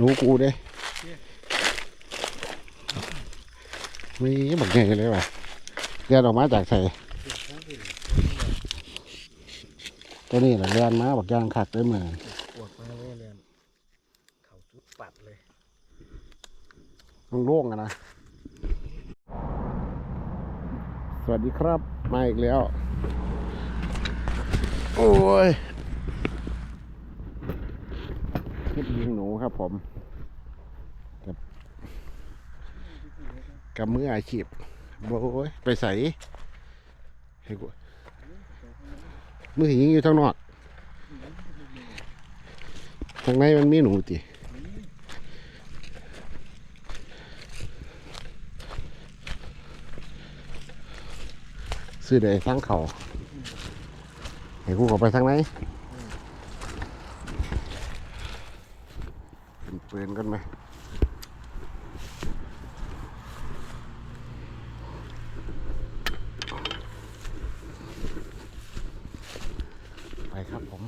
หนูกูเด้มีบักใหญ่เลยว่ะเรียนออกมาจากใส่ตัวนี้แหละเรียนมาบักยางขัดได้เหมือนปวดมาเลยเรียนเขาสุดปัดเลยโล่งๆอะนะ สวัสดีครับ มาอีกแล้ว โอ้ยคลิปยิงหนูครับผม กับ กับมืออาชีพโอ้ยไปใส่ให้กูมือหิงอยู่ทางนอกทางในมันมีหนูติซื้อได้ทั้งเขาให้กูเขอไปทางไหนเป็นปืนกันไหม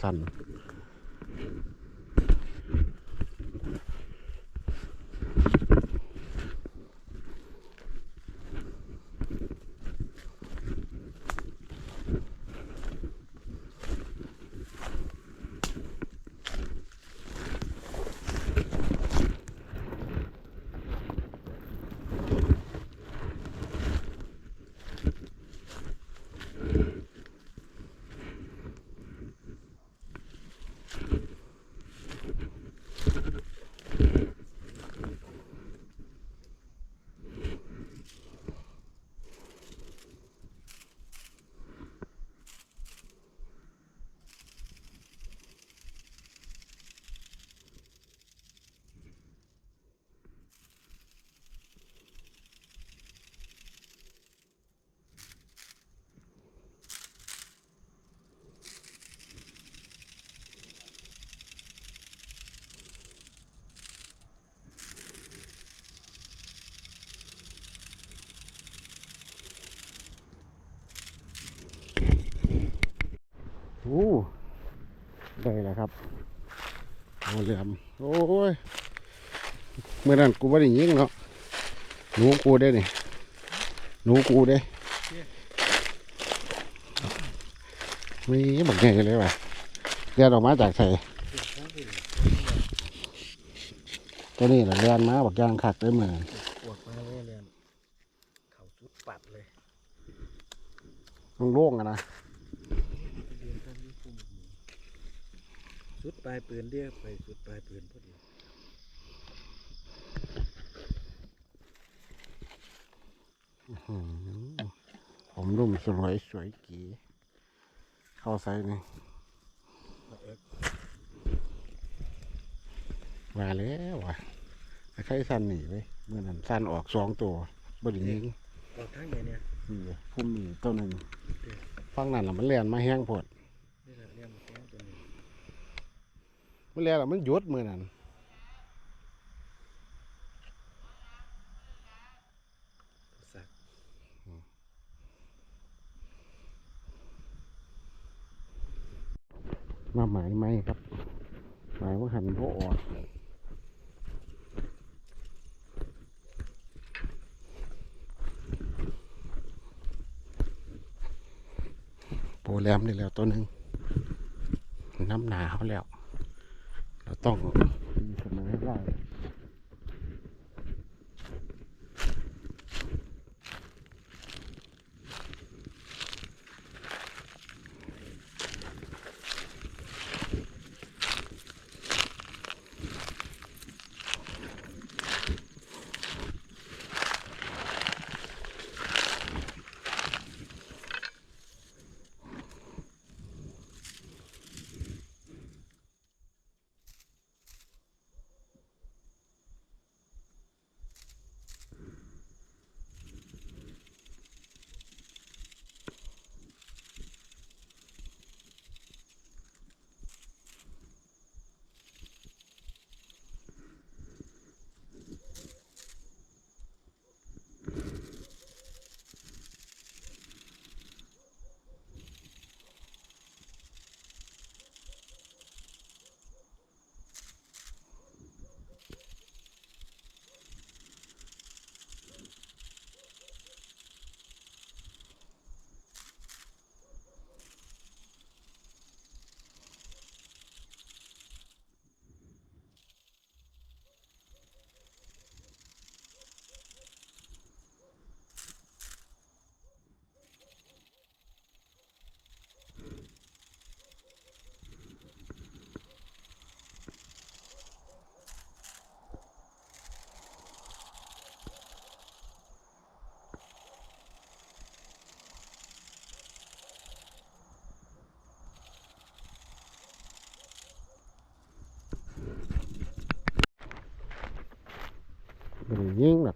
สั้น อ้ได้แล้วครับเอาเหลี่ยมโอ้ยเมื่อนั้นกูไม่ได้ยิงเนาะหนูกูได้นี่หนูกูได้มีบักใหญ่เลยว่ะเรียนออกมาจากใส่ตัวนี้แหละเรียนมาบักยางขัดได้เหมือนปวดมาเลยเรียนเขาสุดปัดเลยโล่งๆอะนะ เรียนท่านนี่คุ้ม สุดปลายปืนเรียกไปสุดปลายปืนพอดีอืมผมรุ่มสวยสวยกีเข้าใส่นี่มาเอ็กมาแล้วว่ะไอ้ไข่สั้นหนีไปเมื่อนั้นสั้นออกสองตัวบไดยิงออกทางไหนเนี่ยนี่เลยพุ่มนี่ตัวหนึ่งฟังนั่นละมันเลียนมาแห้งโพด นี่แหละเรียนแก้ตัวนี้ มันเลียนละมันหยุดมือนั้นสักมาหมายไหมครับ หมายว่าหันโบออกโปรแรมนี่แล้วตัวหนึ่งน้ำหนาวแล้ว เราต้องตีเสมอให้ได้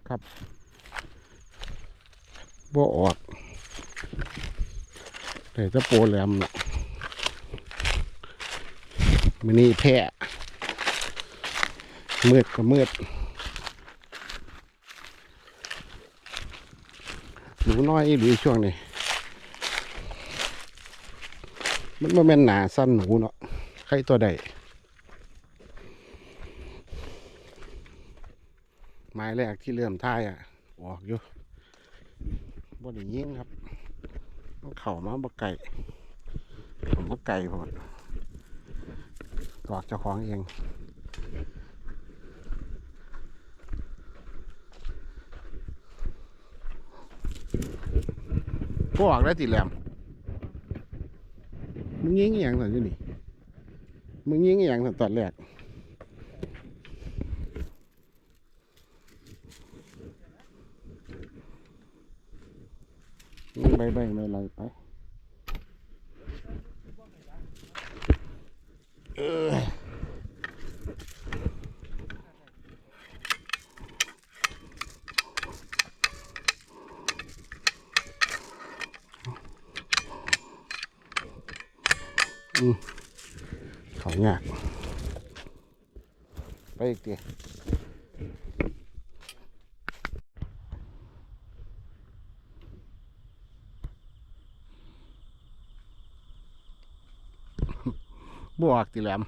ครับบ่ออกแต่จะโปรแหลมน่ะมันนี่แพ้มืดก็มืดหนูน้อยหรือช่วงนี้มันบ่แม่นหนาสั้นหนูเนาะใครตัวใด ไม้แรกที่เริ่มท่ายอะออกอยู่บ่ได้ยิงครับมันเข่ามาบ่ไก่ผมบ่ไก่พอดตอกเจ้าของเองก็ออกได้ติแหลมมึงยิงอย่างสันอยู่นี่มึงยิงอย่างสันตอนแรก ยิงใบใบไม่ไรไปเออเขายากไปอีกที บวกตีแหลม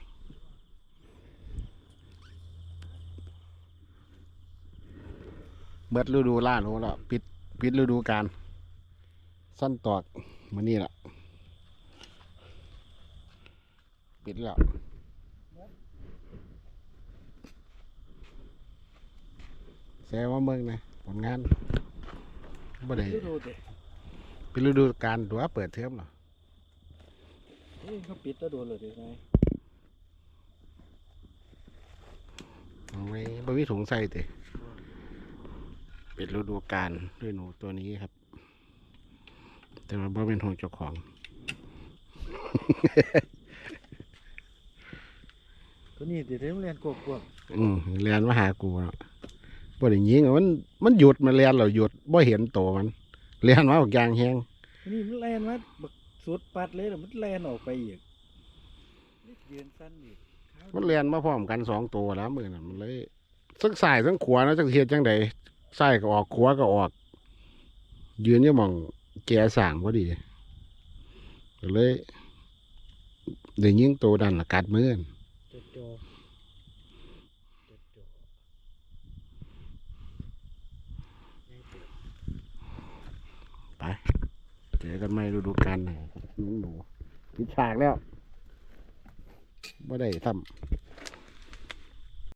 เบิดฤดูล่าหนูแล้วปิดปิดฤดูกาลสั้นตอกมันนี่แหละปิดแล้วแซวว่าเมืองนะผลงานบ่ได้ดูดูเด็ปิดฤดูกาลตัวเปิดเทอมเหรอ เฮ้ยเขาปิดแล้วโดนเลยเด็กไงไม่บ่มีถุงใส่เตะปิดฤดูกาลด้วยหนูตัวนี้ครับ แต่ว่าบ่เป็นของเจ้าของ ตัวนี้เดี๋ยวเดี๋ยวเรียนกวบกวบอืมเรียนมาหากูเนาะบ่ได้ยิงอะมันมันหยุดมาเรียนเราหยุดบ่เห็นโตมันเรียนมาบอกยางแฮงตัวนี้มันแลนมาบัก สุดปัดเลยแล้วมันแลนออกไปอีกนี่ยืนสั้นอีกขามันเรียนมาพร้อมกันสองตัวแล้วมือน่ะมันเลยทั้งซ้ายทั้งขวาเนาะจักเฮ็ดจังใดซ้ายก็ออกขวาก็ออก ยืนอยู่หม่องแกสร้างพอดีก็เลยได้ยิงตัวดันละกัดมือนั่นจดจอจดจอไป เจอกันไหม่ฤดูกาลไหนครับน้องหนูปิดฉากแล้วไม่ได้ทำ